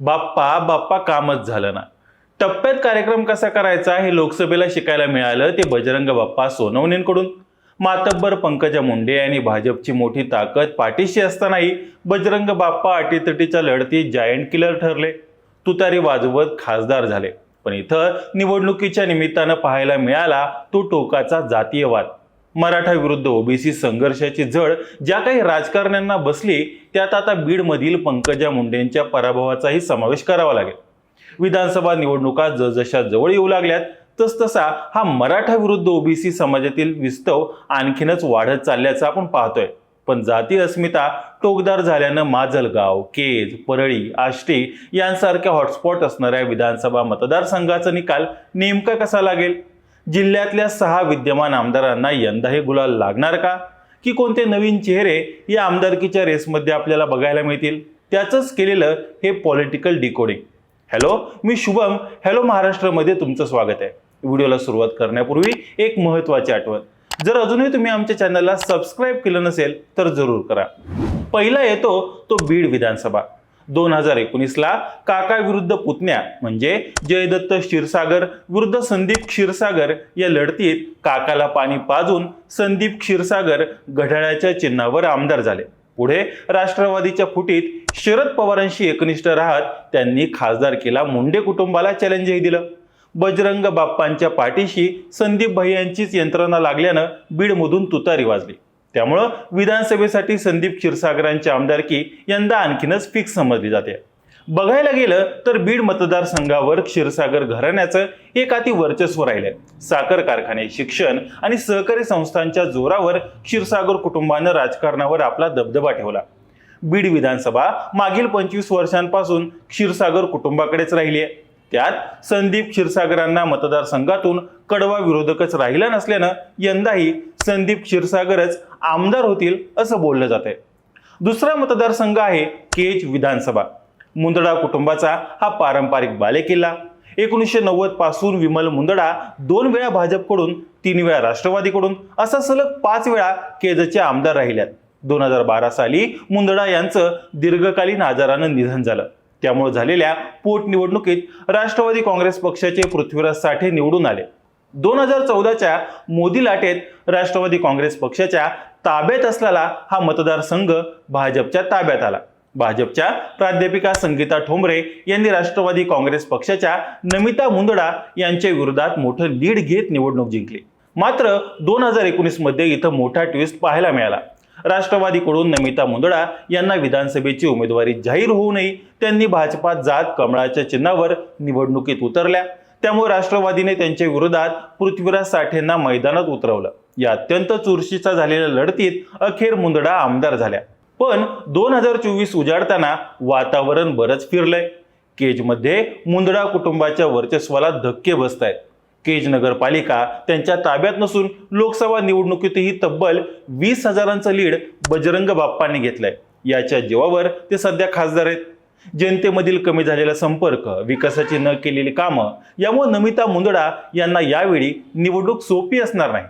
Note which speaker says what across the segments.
Speaker 1: बाप्पा बाप्पा कामच झालं ना. टप्प्यात कार्यक्रम कसा करायचा हे लोकसभेला शिकायला मिळालं ते बजरंग बाप्पा सोनवणेंकडून. मातब्बर पंकजा मुंडे आणि भाजपची मोठी ताकद पाठीशी असतानाही बजरंग बाप्पा अटीतटीच्या लढतीत जायंट किलर ठरले. तुतारी वाजवत खासदार झाले. पण इथं निवडणुकीच्या निमित्तानं पाहायला मिळाला तो टोकाचा जातीयवाद. मराठा विरुद्ध ओबीसी संघर्षाची झळ ज्या काही राजकारण्यांना बसली त्यात आता बीडमधील पंकजा मुंडेंच्या पराभवाचाही समावेश करावा लागेल. विधानसभा निवडणुका जसजशा जवळ येऊ लागल्यात तसतसा हा मराठा विरुद्ध ओबीसी समाजातील विस्तव आणखीनच वाढत चालल्याचं आपण पाहतोय. पण जाती अस्मिता टोकदार झाल्यानं माजलगाव केज परळी आष्टी यांसारख्या हॉटस्पॉट असणाऱ्या विधानसभा मतदारसंघाचा निकाल नेमका कसा लागेल? जिल्ह्यातल्या सहा विद्यमान आमदारांना यंदाही गुलाल लागणार का? की कोणते नवीन चेहरे या आमदारकीच्या रेसमध्ये आपल्याला बघायला मिळतील? त्याचंच केलेलं हे पॉलिटिकल डिकोडिंग हॅलो मी शुभम. हॅलो महाराष्ट्रामध्ये तुमचं स्वागत आहे. व्हिडिओला सुरुवात करण्यापूर्वी एक महत्त्वाची आठवण. जर अजूनही तुम्ही आमच्या चॅनलला सबस्क्राईब केलं नसेल तर जरूर करा. पहिला येतो तो बीड विधानसभा. दोन हजार एकोणीसला काका विरुद्ध पुतण्या म्हणजे जयदत्त क्षीरसागर विरुद्ध संदीप क्षीरसागर या लढतीत काकाला पाणी पाजून संदीप क्षीरसागर घड्याळाच्या चिन्हावर आमदार झाले. पुढे राष्ट्रवादीच्या फुटीत शरद पवारांशी एकनिष्ठ राहत त्यांनी खासदारकीला मुंडे कुटुंबाला चॅलेंजही दिलं. बजरंग बाप्पांच्या पाठीशी संदीप भैयांचीच यंत्रणा लागल्यानं बीडमधून तुतारी वाजली. त्यामुळं विधानसभेसाठी संदीप क्षीरसागरांची आमदारकी यंदा आणखीनच फिक्स समजली जाते. बघायला गेलं तर बीड मतदारसंघावर क्षीरसागर घराण्याचं एक वर्चस्व राहिलंय. साखर कारखाने शिक्षण आणि सहकारी संस्थांच्या जोरावर क्षीरसागर कुटुंबानं राजकारणावर आपला दबदबा ठेवला. बीड विधानसभा मागील पंचवीस वर्षांपासून क्षीरसागर कुटुंबाकडेच राहिली आहे त्यात संदीप क्षीरसागरांना मतदारसंघातून कडवा विरोधकच राहिला नसल्यानं यंदाही संदीप क्षीरसागरच आमदार होतील असं बोललं जात आहे दुसरा मतदारसंघ आहे केज विधानसभा. मुंदडा कुटुंबाचा हा पारंपरिक बालेकिल्ला. एकोणीसशे नव्वदपासून विमल मुंदडा दोन वेळा भाजपकडून तीन वेळा राष्ट्रवादीकडून असा सलग पाच वेळा केजचे आमदार राहिल्यात. दोन हजार बारा साली मुंदडा यांचं दीर्घकालीन आजारानं निधन झालं. त्यामुळे झालेल्या पोटनिवडणुकीत राष्ट्रवादी काँग्रेस पक्षाचे पृथ्वीराज साठे निवडून आले. दोन हजार चौदाच्या मोदी लाटेत राष्ट्रवादी काँग्रेस पक्षाच्या ताब्यात असलेला हा मतदारसंघ भाजपच्या ताब्यात आला. भाजपच्या प्राध्यापिका संगीता ठोंबरे यांनी राष्ट्रवादी काँग्रेस पक्षाच्या नमिता मुंदडा यांच्या विरोधात मोठं लीड घेत निवडणूक जिंकली. मात्र दोन हजार एकोणीसमध्ये इथं मोठा ट्विस्ट पाहायला मिळाला. राष्ट्रवादीकडून नमिता मुंदडा यांना विधानसभेची उमेदवारी जाहीर होऊनही त्यांनी भाजपात जात कमळाच्या चिन्हावर निवडणुकीत उतरल्या. त्यामुळे राष्ट्रवादीने त्यांच्या विरोधात पृथ्वीराज साठेंना मैदानात उतरवलं. या अत्यंत चुरशीचा झालेल्या लढतीत अखेर मुंदडा आमदार झाल्या. पण दोन हजार चोवीस उजाडताना वातावरण बरंच फिरलंय. केजमध्ये मुंदडा कुटुंबाच्या वर्चस्वाला धक्के बसत आहेत केज नगरपालिका त्यांच्या ताब्यात नसून लोकसभा निवडणुकीतही तब्बल वीस हजारांचं लीड बजरंग बाप्पांनी घेतलंय. याच्या जीवावर ते सध्या खासदार आहेत. जनतेमधील कमी झालेला संपर्क विकासाची न केलेली कामं यामुळे नमिता मुंदडा यांना यावेळी निवडणूक सोपी असणार नाही.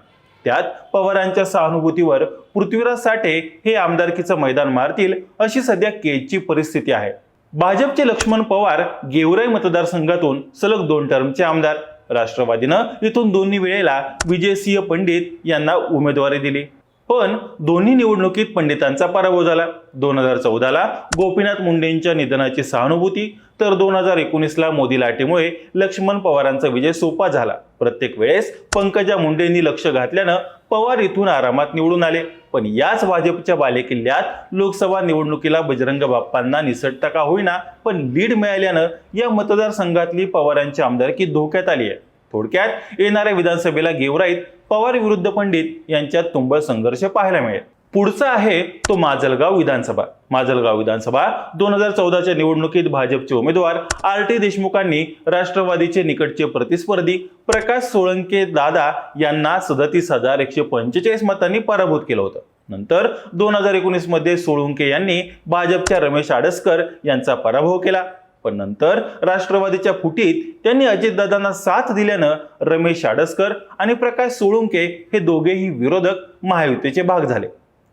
Speaker 1: त्यात पवारांच्या सहानुभूतीवर पृथ्वीराज साठे हे आमदारकीचं मैदान मारतील अशी सध्या केजची परिस्थिती आहे. भाजपचे लक्ष्मण पवार गेवराई मतदारसंघातून सलग दोन टर्मचे आमदार. राष्ट्रवादीनं इथून दोन्ही वेळेला विजयसिंह पंडित यांना उमेदवारी दिली. पण दोन्ही निवडणुकीत पंडितांचा पराभव झाला. दोन हजार चौदाला गोपीनाथ मुंडेंच्या निधनाची सहानुभूती तर दोन हजार एकोणीसला मोदी लाटेमुळे लक्ष्मण पवारांचा विजय सोपा झाला. प्रत्येक वेळेस पंकजा मुंडेंनी लक्ष घातल्यानं पवार इथून आरामात निवडून आले. पण याच भाजपच्या बालेकिल्ल्यात लोकसभा निवडणुकीला बजरंग बाप्पांना निसटता का होईना पण लीड मिळाल्यानं या मतदारसंघातली पवारांची आमदारकी धोक्यात आली आहे. थोडक्यात येणाऱ्या विधानसभेला गेवराईत पवार विरुद्ध पंडित यांच्यात तुंबळ संघर्ष पाहायला मिळेल. पुढचा आहे तो माजलगाव विधानसभा. माजलगाव विधानसभा दोन हजार चौदाच्या निवडणुकीत भाजपचे उमेदवार आर टी देशमुखांनी राष्ट्रवादीचे निकटचे प्रतिस्पर्धी प्रकाश सोळंके दादा यांना सदतीस हजार एकशे पंचेचाळीस मतांनी पराभूत केलं होतं. नंतर दोन हजार एकोणीसमध्ये सोळुंके यांनी भाजपच्या रमेश आडसकर यांचा पराभव केला. पण नंतर राष्ट्रवादीच्या फुटीत त्यांनी अजितदादांना साथ दिल्यानं रमेश आडसकर आणि प्रकाश सोळुंके हे दोघेही विरोधक महायुतीचे भाग झाले.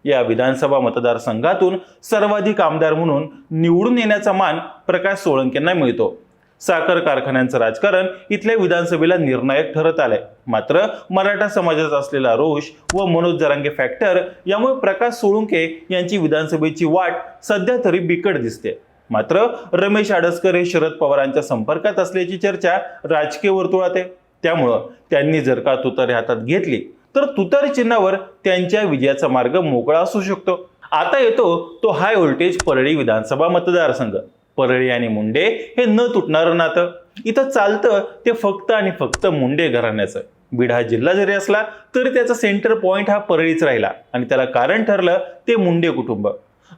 Speaker 1: या विधानसभा मतदारसंघातून सर्वाधिक आमदार म्हणून निवडून येण्याचा मान प्रकाश सोळंकेंना मिळतो. साखर कारखान्यांचं राजकारण इथल्या विधानसभेला निर्णायक ठरत आलंय. मात्र मराठा समाजाचा असलेला रोष व मनोज जरांगे फॅक्टर यामुळे प्रकाश सोळुंके यांची विधानसभेची वाट सध्या तरी बिकट दिसते. मात्र रमेश आडसकर हे शरद पवारांच्या संपर्कात असल्याची चर्चा राजकीय वर्तुळात आहे. त्यामुळं त्यांनी जर का तुतारी हातात घेतली तर तुतारी चिन्हावर त्यांच्या विजयाचा मार्ग मोकळा असू शकतो. आता येतो तो हाय व्होल्टेज परळी विधानसभा मतदारसंघ. परळी आणि मुंडे हे न तुटणारं नातं. इथं चालतं ते फक्त आणि फक्त मुंडे घराण्याचं. बीड हा जिल्हा जरी असला तरी त्याचा सेंटर पॉईंट हा परळीच राहिला. आणि त्याला कारण ठरलं ते मुंडे कुटुंब.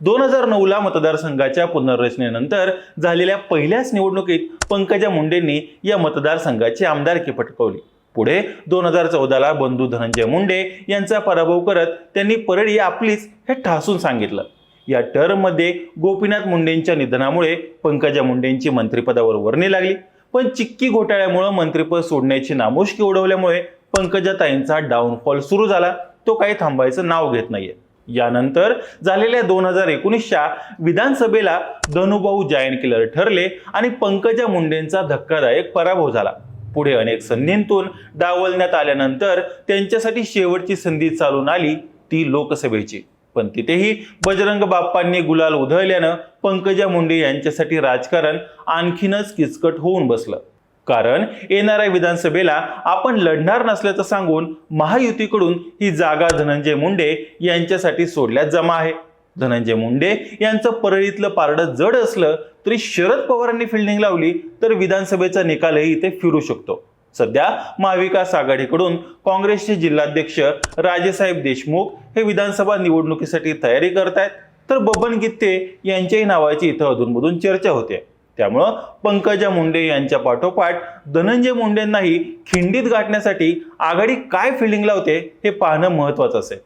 Speaker 1: दोन हजार नऊला मतदारसंघाच्या पुनर्रचनेनंतर झालेल्या पहिल्याच निवडणुकीत पंकजा मुंडेंनी या मतदारसंघाची आमदारकी पटकवली. पुढे दोन हजार चौदाला बंधू धनंजय मुंडे यांचा पराभव करत त्यांनी परळी आपलीच हे ठासून सांगितलं. या टर्ममध्ये गोपीनाथ मुंडेंच्या निधनामुळे पंकजा मुंडेंची मंत्रिपदावर वर्णी लागली. पण चिक्की घोटाळ्यामुळे मंत्रिपद सोडण्याची नामुष्की उडवल्यामुळे पंकजाताईंचा डाऊनफॉल सुरू झाला. तो काही थांबायचं नाव घेत नाहीये. यानंतर झालेल्या दोन हजार एकोणीसच्या विधानसभेला धनुभाऊ जायंट किलर ठरले आणि पंकजा मुंडेंचा धक्कादायक पराभव झाला. पुढे अनेक संधींतून डावलण्यात आल्यानंतर त्यांच्यासाठी शेवटची संधी चालून आली ती लोकसभेची. पण तिथेही बजरंग बाप्पांनी गुलाल उधळल्यानं पंकजा मुंडे यांच्यासाठी राजकारण आणखीनच किचकट होऊन बसलं. कारण येणाऱ्या विधानसभेला आपण लढणार नसल्याचं सांगून महायुतीकडून ही जागा धनंजय मुंडे यांच्यासाठी सोडल्यात जमा आहे. धनंजय मुंडे यांचं परळीतलं पारडं जड असलं तरी शरद पवारांनी फिल्डिंग लावली तर विधानसभेचा निकालही इथे फिरू शकतो. सध्या महाविकास आघाडीकडून काँग्रेसचे जिल्हाध्यक्ष राजेसाहेब देशमुख हे विधानसभा निवडणुकीसाठी तयारी करतायत. तर बबन गित्ते यांच्याही नावाची इथं अधूनमधून चर्चा होते. त्यामुळं पंकजा मुंडे यांच्या पाठोपाठ धनंजय मुंडेंनाही खिंडीत गाठण्यासाठी आघाडी काय फिल्डिंग लावते हे पाहणं महत्वाचं असेल.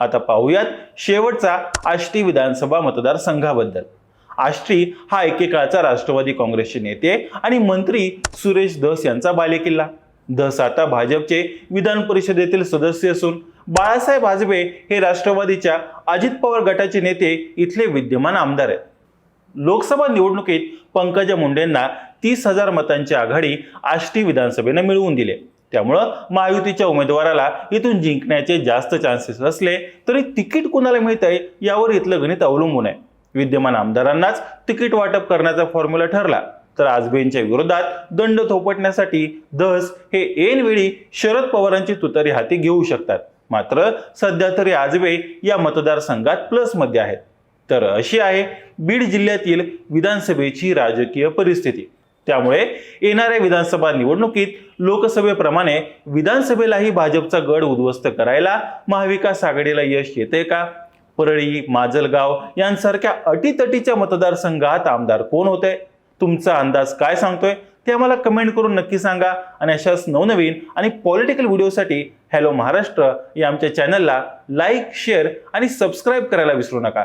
Speaker 1: आता पाहूयात शेवटचा आष्टी विधानसभा मतदारसंघाबद्दल. आष्टी हा एकेकाळचा राष्ट्रवादी काँग्रेसचे नेते आणि मंत्री सुरेश धस यांचा बालेकिल्ला. धस आता भाजपचे विधान परिषदेतील सदस्य असून बाळासाहेब आजबे हे राष्ट्रवादीच्या अजित पवार गटाचे नेते इथले विद्यमान आमदार आहेत. लोकसभा निवडणुकीत पंकजा मुंडेंना तीस हजार मतांची आघाडी आष्टी विधानसभेनं मिळवून दिले. त्यामुळं महायुतीच्या उमेदवाराला इथून जिंकण्याचे जास्त चान्सेस असले तरी तिकीट कुणाला मिळतंय यावर इथलं गणित अवलंबून आहे. विद्यमान आमदारांनाच तिकीट वाटप करण्याचा फॉर्म्युला ठरला. तर आजबेंच्या विरोधात दंड थोपटण्यासाठी दस हे ऐनवेळी शरद पवारांची तुतारी हाती घेऊ शकतात. मात्र सध्या तरी आजबे या मतदारसंघात प्लसमध्ये आहेत. तर अशी आहे बीड जिल्ह्यातील विधानसभेची राजकीय परिस्थिती. त्यामुळे येणाऱ्या विधानसभा निवडणुकीत लोकसभेप्रमाणे विधानसभेलाही भाजपचा गड उद्ध्वस्त करायला महाविकास आघाडीला यश येते का? परळी माजलगाव यांसारख्या अटीतटीच्या मतदारसंघात आमदार कोण होते? तुमचा अंदाज काय सांगतोय? ते आम्हाला कमेंट करून नक्की सांगा. आणि अशाच नवनवीन आणि पॉलिटिकल व्हिडिओसाठी हॅलो महाराष्ट्र या आमच्या चॅनलला लाईक शेअर आणि सबस्क्राईब करायला विसरू नका.